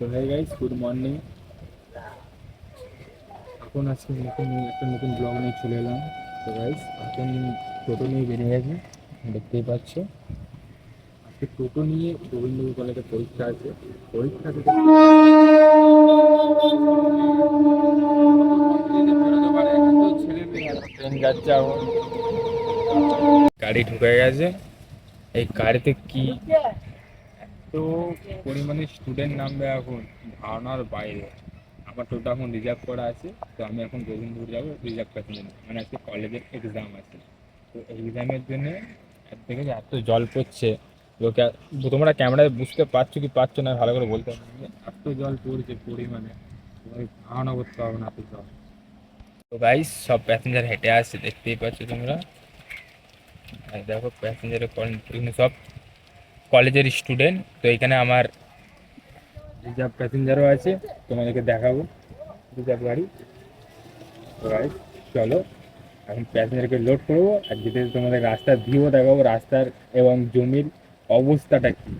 তো হ্যাঁ guys good morning এখন আজকে নতুন, একটা নতুন ব্লগ নিয়ে চলে এলাম। তো গাইস এখন টোটো নিয়ে বেরিয়ে গেছি, দেখতেই পাচ্ছ। আজকে টোটো নিয়ে গোবিন্দপুর কলেজে পরীক্ষা আছে। পরীক্ষা থেকে গাড়ি ঢুকে গেছে। এই গাড়িতে কি এত পরিমাণে স্টুডেন্ট নামবে এখন, ধারণার বাইরে। আমার টোটো এখন রিজার্ভ করা আছে, তো আমি এখন গোবিন্দপুর যাব রিজার্ভ প্যাসেঞ্জার মানে আজকে কলেজের এক্সাম আছে। তো এক্সামের জন্য দেখে যে এত জল পড়ছে, লোকে তোমরা ক্যামেরায় বুঝতে পারছ কি পারছ না, ভালো করে বলতে পারছ। এত জল পড়ছে পরিমাণে ধারণা করতে পারবে না এত জল। তো গাইস সব প্যাসেঞ্জার হেঁটে আসছে, দেখতেই পাচ্ছ তোমরা। দেখো প্যাসেঞ্জারের সব কলেজের স্টুডেন্ট তো এখানে আমার রিজার্ভ প্যাসেঞ্জারও আছে। তোমাদেরকে দেখাবো। রিজার্ভ গাড়ি। চলো। এখন প্যাসেঞ্জারকে লোড করব। আর যেতে তোমাদের রাস্তার ভিউও দেখাবো। রাস্তার এবং জমির অবস্থাটা কী?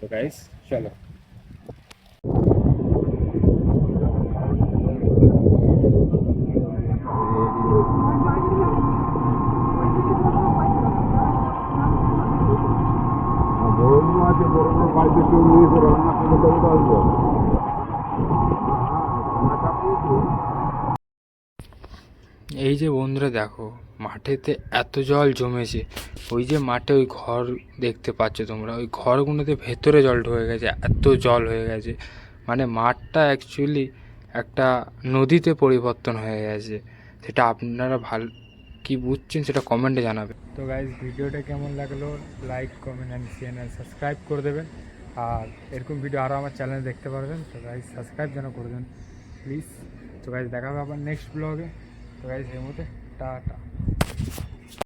তো গাইস চলো। এই যে বন্ধুরা দেখো, মাঠেতে এত জল জমেছে। ওই যে মাঠে ওই ঘর দেখতে পাচ্ছ তোমরা, ওই ঘরগুলোতে ভেতরে জল ঢুকে গেছে, এত জল হয়ে গেছে। মানে মাঠটা অ্যাকচুয়ালি একটা নদীতে পরিবর্তন হয়ে গেছে। সেটা আপনারা ভালো কি বুঝছেন সেটা কমেন্টে জানাবেন। তো গাইজ ভিডিওটা কেমন লাগল? Like comment and share and subscribe করে দেবেন। আর এরকম ভিডিও আরও আমার চ্যানেলে দেখতে পারবেন। তো গাইজ সাবস্ক্রাইব যেন করে দেন। প্লিজ তো গাইজ দেখা হবে আবার নেক্সট ব্লগে তো গাইজ মধ্যে টা টাটা।